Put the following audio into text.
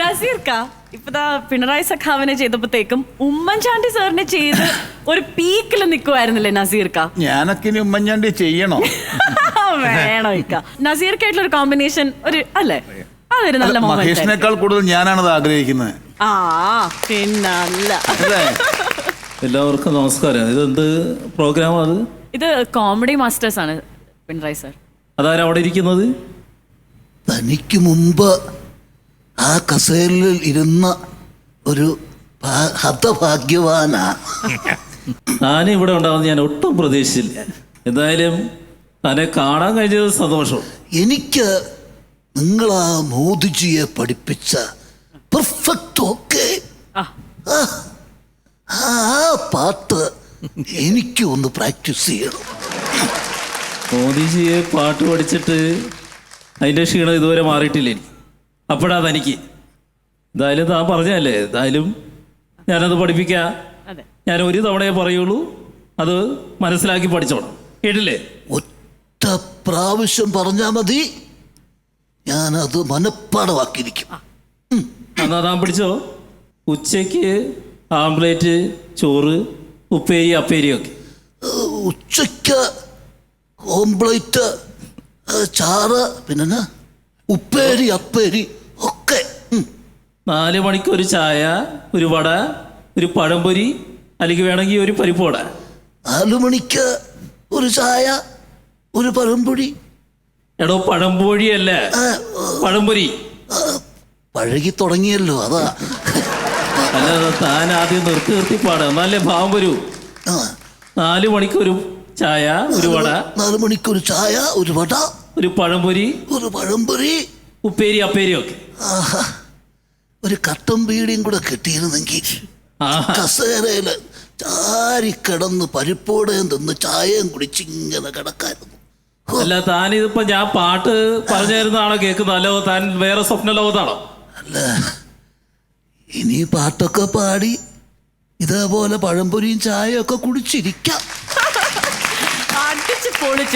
നസീർക്ക ഇപ്പതാ പിണറായി സഖാവിനെ ചെയ്തപ്പോഴത്തേക്കും ഉമ്മൻചാണ്ടി സാറിനെ ചെയ്ത് ഒരു പീക്കിൽ നിൽക്കുമായിരുന്നില്ലേ നസീർക്ക? ഞാനൊക്കെ ഇനി ഉമ്മൻചാണ്ടി ചെയ്യണോ? വേണോ ഇക്ക. നസീർക്കായിട്ടുള്ള ഒരു കോമ്പിനേഷൻ ഒരു അല്ലേ? അതൊരു നല്ല മൊമെന്റ് മഹേഷിനേക്കാൾ കൂടുതൽ ഞാനാണത് ആഗ്രഹിക്കുന്നത്. ആ പിന്നല്ല. അല്ലേ എല്ലാവർക്കും നമസ്കാരം. ഇതെന്ത് പ്രോഗ്രാം അത് ഇത് കോമഡി മാസ്റ്റേഴ്സ് ആണ് പിണറായി സാർ. അതാരാ അവിടെ ഇരിക്കുന്നത്? തനിക്ക് മുമ്പ് ആ കസേരയിൽ ഇരുന്ന ഒരു ഹതഭാഗ്യവാനാ. ഞാൻ ഇവിടെ ഉണ്ടാവുന്ന ഞാൻ ഒട്ടും പ്രതീക്ഷിച്ചില്ല. എന്തായാലും തന്നെ കാണാൻ കഴിഞ്ഞത് സന്തോഷം. എനിക്ക് നിങ്ങളാ ആ മോദിജിയെ പഠിപ്പിച്ച പെർഫെക്റ്റ് ഓക്കെ ആ. ആ പാട്ട് എനിക്ക് ഒന്ന് പ്രാക്ടീസ് ചെയ്യണം. മോദിജിയെ പാട്ട് പഠിച്ചിട്ട് അതിന്റെ ക്ഷീണം ഇതുവരെ മാറിയിട്ടില്ല അപ്പോഴാ തനിക്ക്. എന്തായാലും താൻ പറഞ്ഞല്ലേ എന്തായാലും ഞാനത് പഠിപ്പിക്കാം. അതെ. ഞാൻ ഒരു തവണയെ പറയുള്ളൂ അത് മനസ്സിലാക്കി പഠിച്ചോണം. കേട്ടില്ലേ? ഒറ്റ പ്രാവശ്യം പറഞ്ഞാ മതി. ഞാനത് മനഃപ്പാടമാക്കിയിരിക്കും. എന്നാ താൻ പിടിച്ചോ? ഉച്ചയ്ക്ക് ആംപ്ലേറ്റ് ചോറ് ഉപ്പേരി അപ്പേരി ഒക്കെ. ഉച്ചയ്ക്ക് ഓംപ്ലേറ്റ് ചാറ് പിന്നെ ഉപ്പേരി അപ്പേരി ഒക്കെ. നാല് മണിക്ക് ഒരു ചായ ഒരു വട ഒരു പഴംപൊരി അല്ലെങ്കിൽ വേണമെങ്കിൽ ഒരു പരിപ്പ് വട നാലു മണിക്ക് ഒരു ചായ ഒരു പഴംപൊടി എടോ പഴംപൊഴി അല്ല പഴംപൊരി. പഴകി തുടങ്ങിയല്ലോ അതാ. അല്ല താൻ ആദ്യം നിർത്തി നിർത്തി പാടുക എന്നാലേ ഭാവം വരൂ. നാല് മണിക്ക് ഒരു ചായ ഒരു വട. നാല് മണിക്ക് ഒരു ചായ ഒരു വട. ഒരു പഴംപൊരി ഒരു പഴംപൊരി? ഉപ്പേരി അപ്പേരി ഒക്കെ. ആഹാ. ഒരു കട്ടൻ ബീഡിയും കൂടെ കിട്ടിയിരുന്നെങ്കിൽ ആഹാ. കസേരയിൽ ചാരി കിടന്ന് പരിപ്പോടയും തിന്ന് ചായയും കുടിച്ച് ഇങ്ങനെ കിടക്കായിരുന്നു. ഹോ, അല്ല താൻ ഇതിപ്പോ ഞാൻ പാട്ട് പറഞ്ഞു തരുന്നതാണോ കേൾക്കുന്നത്. അല്ലോ താൻ വേറെ സ്വപ്ന ലോകത്താണോ? അല്ല ഇനി പാട്ടൊക്കെ പാടി ഇതേപോലെ പഴംപൊരിയും ചായയൊക്കെ ഒക്കെ കുടിച്ചിരിക്കാം. അടിച്ച് പൊളിച്ചു